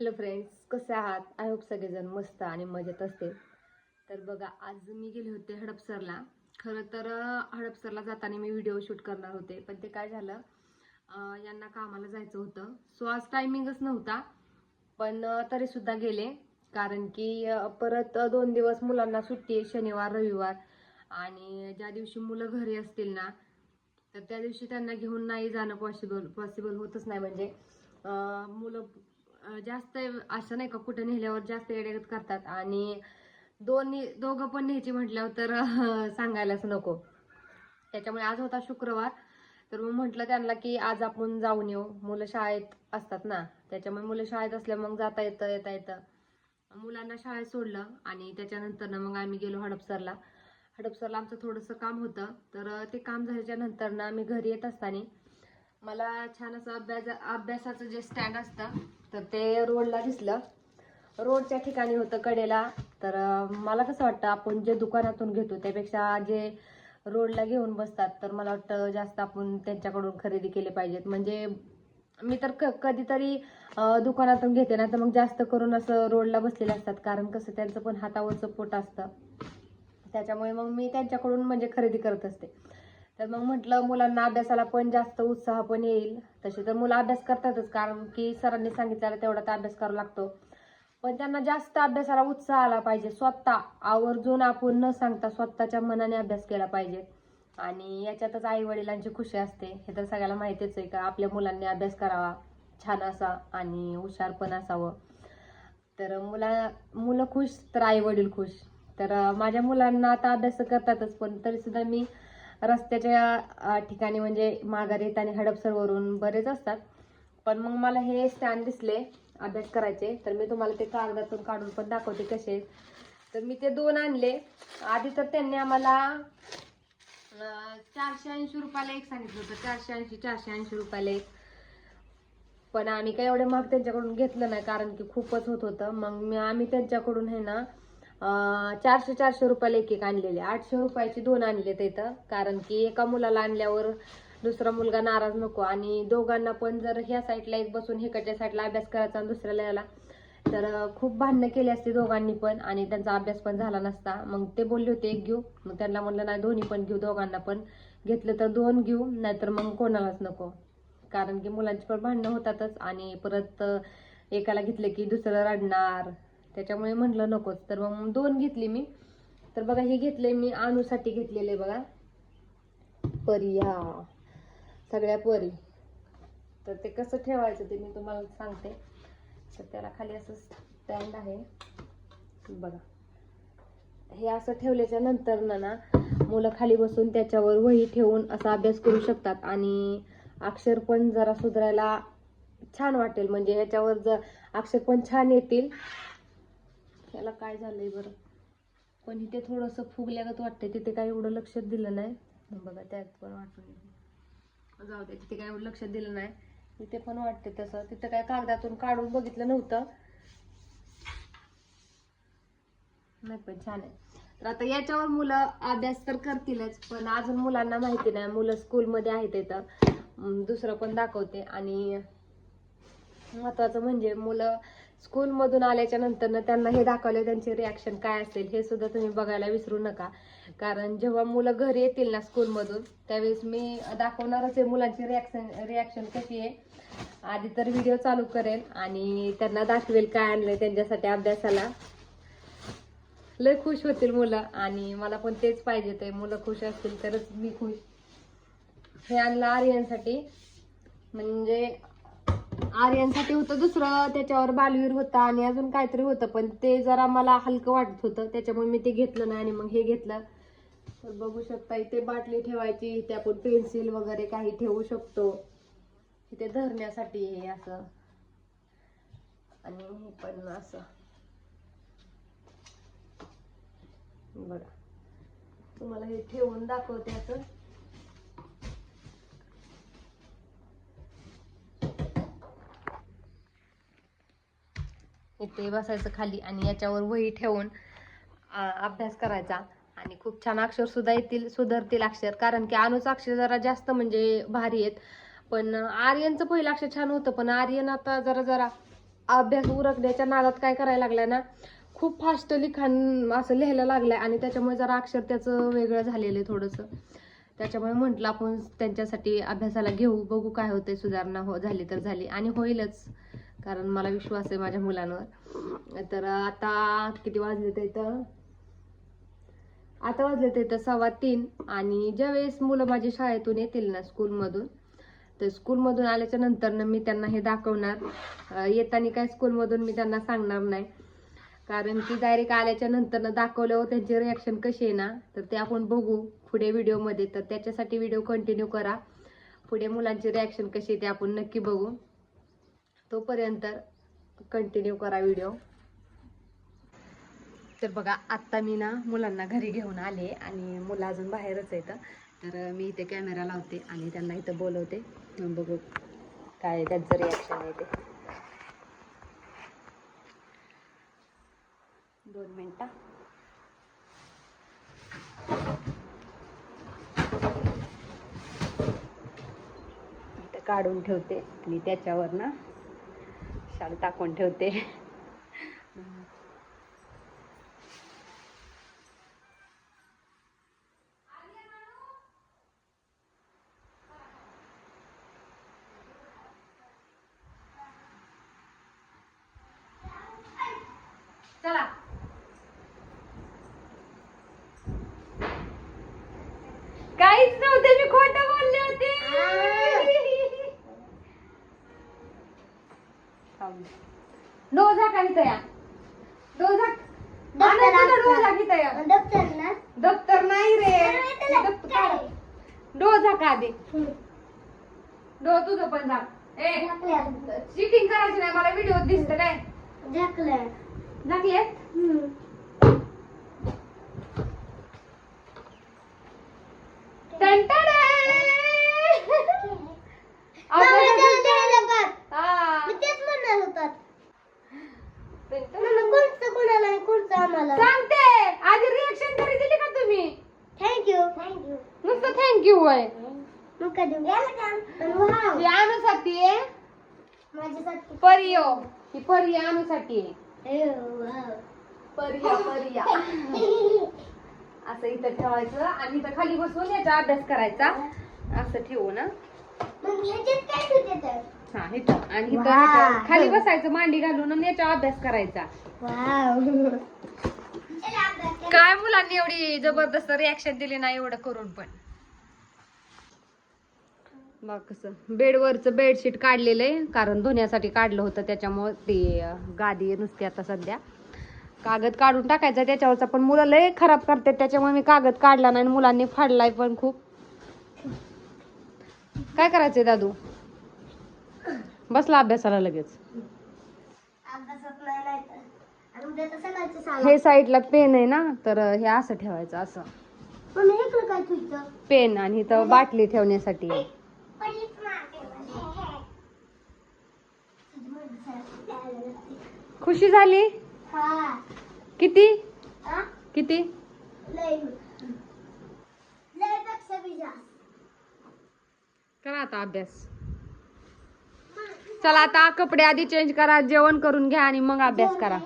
Hello friends कसे आहात? I hope सगळेजण मस्त आणि मजेत असतील. तर बघा आज मी गेले होते हडपसरला. खरं तर हडपसरला जाताना मी व्हिडिओ शूट करणार होते. पण ते काय झालं यांना कामाला जायचं होतं. सो आज टायमिंगच नव्हता. पण तरीसुद्धा तरी सुद्धा गेले. कारण की परत दोन दिवस मुलांना सुट्टी आहे शनिवार रविवार. आणि ज्या दिवशी मुलं घरी असतील ना तर त्या दिवशी त्यांना घेऊन नाही जाणं पॉसिबल पॉसिबल होतच नाही. म्हणजे मुलं जास्त असं नाही का कुठं नेल्यावर जास्त एडेगत करतात. आणि दोन्ही दोघं पण न्यायची म्हटल्यावर तर सांगायलाच नको. त्याच्यामुळे आज होता शुक्रवार. तर मग म्हटलं त्यांना की आज आपण जाऊन येऊ. मुलं शाळेत असतात ना. त्याच्यामुळे मुलं शाळेत असल्या मग जाता येतं येता येतं. मुलांना शाळेत सोडलं आणि त्याच्यानंतर ना मग आम्ही गेलो हडपसरला. हडपसरला आमचं थोडंसं काम होतं. तर ते काम झाल्याच्यानंतर ना आम्ही घरी येत असताना मला छान असं अभ्यास अभ्यासाचं जे स्टँड असतं तर ते रोडला दिसलं. रोडच्या ठिकाणी होतं कडेला. तर मला कसं वाटतं आपण जे दुकानातून घेतो त्यापेक्षा जे रोडला घेऊन बसतात तर मला वाटतं जास्त आपण त्यांच्याकडून खरेदी केले पाहिजेत. म्हणजे मी तर क कधीतरी दुकानातून घेते ना तर मग जास्त करून असं रोडला बसलेले असतात. कारण कसं त्यांचं पण हातावरचं पोट असतं. त्याच्यामुळे मग मी त्यांच्याकडून म्हणजे खरेदी करत असते. तर मग म्हटलं मुलांना अभ्यासाला पण जास्त उत्साह पण येईल. तसे तर मुलं अभ्यास करतातच कारण की सरांनी सांगितलेला तेवढा तर अभ्यास करावा लागतो. पण त्यांना जास्त अभ्यासाला उत्साह आला पाहिजे. स्वतः आवर्जून आपण न सांगता स्वतःच्या मनाने अभ्यास केला पाहिजे. आणि याच्यातच आई वडिलांची खुशी असते. हे तर सगळ्याला माहितीच आहे का आपल्या मुलांनी अभ्यास करावा. छान असा आणि हुशार पण असावं. तर मुला मुलं खुश तर आई वडील खुश. तर माझ्या मुलांना आता अभ्यास करतातच पण तरी सुद्धा मी रस्त्याच्या ठिकाणी म्हणजे माघारीत येताना हडपसरवरून बरेच असतात. पण मग मला हे स्टँड दिसले अभ्यास करायचे. तर मी तुम्हाला ते कागदातून काढून पण दाखवते कसे. तर मी ते दोन आणले. आधी तर त्यांनी आम्हाला चारशे ऐंशी रुपयाला एक सांगितलं होतं. चारशे ऐंशी चारशे ऐंशी रुपयाला एक. पण आम्ही काय एवढे महाग त्यांच्याकडून घेतलं नाही कारण की खूपच होत होतं. मग मी आम्ही त्यांच्याकडून आहे ना चारशे चारशे रुपयाला एक एक आणलेले. आठशे रुपयाचे दोन आणले इथं. कारण की एका मुलाला आणल्यावर दुसरा मुलगा नाराज नको. आणि दोघांना पण जर ह्या साईडला एक बसून हिकडच्या साईडला अभ्यास करायचा आणि दुसऱ्याला याला तर खूप भांडणं केली असते दोघांनी पण. आणि त्यांचा अभ्यास पण झाला नसता. मग ते बोलले होते एक घेऊ. मग त्यांना म्हणलं नाही दोन्ही पण घेऊ दोघांना पण. घेतलं तर दोन घेऊ नाहीतर मग कोणालाच नको. कारण की मुलांची पण भांडणं होतातच. आणि परत एकाला घेतलं की दुसरं रडणार. त्याच्यामुळे म्हटलं नकोच. तर मग दोन घेतली मी. तर बघा हे घेतले मी आणूसाठी घेतलेले बघा. परी हा. सगळ्या परी. तर ते कसं ठेवायचं ते मी तुम्हाला सांगते. तर त्याला खाली असं स्टँड आहे. बघा. हे असं ठेवल्याच्या नंतर ना मुलं खाली बसून त्याच्यावर वही ठेवून असा अभ्यास करू शकतात. आणि अक्षर पण जरा सुधारायला छान वाटेल. म्हणजे ह्याच्यावर जर अक्षर पण छान येतील याला काय झालंय बरं? पण इथे थोडंसं फुगल्यागत वाटतंय. तिथे काय एवढं लक्ष दिलं नाही. बघा त्यात पण वाटून जाऊ दे तिथे काय एवढं लक्ष दिलं नाही. इथे पण वाटते तसं. तिथं काय कागदातून काढून बघितलं नव्हतं. नाही पण छान आहे. तर आता याच्यावर मुलं अभ्यास तर करतीलच पण अजून मुलांना माहिती नाही. मुलं स्कूलमध्ये आहेत इथं. दुसरं पण दाखवते. आणि महत्वाचं म्हणजे मुलं स्कूलमधून आल्याच्यानंतर त्यांना हे दाखवले त्यांचे रिॲक्शन काय असेल हे सुद्धा तुम्ही बघायला विसरू नका. कारण जेव्हा मुलं घरी येतील ना स्कूलमधून त्यावेळेस मी दाखवणारच आहे मुलांची रिॲक्शन रिॲक्शन कशी आहे. आधी तर व्हिडिओ चालू करेन आणि त्यांना दाखवेल काय आणलंय त्यांच्यासाठी अभ्यासाला. लय खुश होतील मुलं आणि मला पण तेच पाहिजे ते. मुलं खुश असतील तरच मी खुश. हे आणलं आर्यनसाठी. म्हणजे आर्यांसाठी होतं दुसरं त्याच्यावर बालवीर होता आणि अजून काहीतरी होतं पण ते जरा मला हलकं वाटत होतं त्याच्यामुळे मी ते घेतलं नाही आणि मग हे घेतलं. तर बघू शकता इथे बाटली ठेवायची इथे आपण पेन्सिल वगैरे काही ठेवू शकतो. इथे धरण्यासाठी हे असं. आणि हे पण असं. बघा. तुम्हाला हे ठेवून दाखवते असं. इथे बसायचं खाली आणि याच्यावर वही ठेवून अभ्यास करायचा. आणि खूप छान अक्षर सुद्धा येतील सुधारतील अक्षर. कारण की अनुचं अक्षर जरा जास्त म्हणजे भारी आहेत. पण आर्यनचं पहिलं अक्षर छान होतं पण आर्यन आता जरा जरा अभ्यास उरकण्याच्या नादात काय करायला लागलाय ना खूप फास्ट लिखाण असं लिहायला लागलंय आणि त्याच्यामुळे जरा अक्षर त्याचं वेगळं झालेलं आहे थोडंसं. त्याच्यामुळे म्हटलं आपण त्यांच्यासाठी अभ्यासाला घेऊ बघू काय होतंय सुधारणा हो झाली तर झाली. आणि होईलच. कारण मला विश्वास आहे माझ्या मुलांवर. तर आता किती वाजले ते तर? आता वाजले ते तर सव्वा तीन आणि ज्यावेळेस मुलं माझी शाळेतून येतील ना स्कूलमधून तर स्कूलमधून आल्याच्यानंतर मी त्यांना हे दाखवणार. येताना काय स्कूलमधून मी त्यांना सांगणार नाही. कारण की डायरेक्ट आल्याच्यानंतर दाखवल्यावर त्यांची रिॲक्शन कशी आहे ना तर ते आपण बघू पुढे व्हिडिओमध्ये तर त्याच्यासाठी व्हिडिओ कंटिन्यू करा. पुढे मुलांची रिॲक्शन कशी आहे ते आपण नक्की बघू. तोपर्यंत कंटिन्यू करा व्हिडिओ तर बघा आत्ता मी ना मुलांना घरी घेऊन आले आणि मुलं अजून बाहेरच आहेत. तर मी इथे कॅमेरा लावते आणि त्यांना इथं बोलवते. बघू काय त्यांचं रिॲक्शन आहे ते. दोन मिनटं. काढून ठेवते आणि त्याच्यावर ना शाल टाकून ठेवते? चला काहीच नव्हते मी खोट बोलले होते डोजा काही तया डोजा डोजा की तया दप्तर नाही रे. डोजा का दे. डो तुझं पण जा ए चिटिंग करायची नाही मला व्हिडिओ दिसत काय? झाकले सांगते आधी रिएक्शन तरी दिली का तुम्ही थँक्यू थँक्यू नुसतं थँक्यू होय मग कधी ही अनुसाठी आहे. माझ्यासाठी. परियो. ही परी अनुसाठी आहे. परिया परिया. असं इथं ठेवायचं आणि इथं खाली बसून याचा अभ्यास करायचा. असं ठेवू ना हा इथं आणि इथं वा. इथं खाली बसायचं मांडी घालून आणि याचा अभ्यास करायचा. काय मुलांनी एवढी जबरदस्त रिॲक्शन दिली नाही एवढं करून पण. बघ कसं बेडवरचं बेडशीट काढलेलं आहे कारण धुण्यासाठी काढलं होतं त्याच्यामुळे ते गादी नुसती आता सध्या. कागद काढून टाकायचा त्याच्यावरचा पण मुलं लय खराब करतात त्याच्यामुळे मी कागद काढला नाही आणि मुलांनी फाडलाय पण खूप. काय करायचंय दादू? बसला अभ्यासाला लगेच. हे साईडला पेन आहे ना तर हे असं ठेवायचं असं. पेन आणि इथं बाटली ठेवण्यासाठी. खुशी झाली? हा. किती? किती? लय लयपेक्षा बी जास्त. करा आता अभ्यास. चला आता कपडे आधी चेंज करा जेवण करून घ्या आणि मग अभ्यास करा.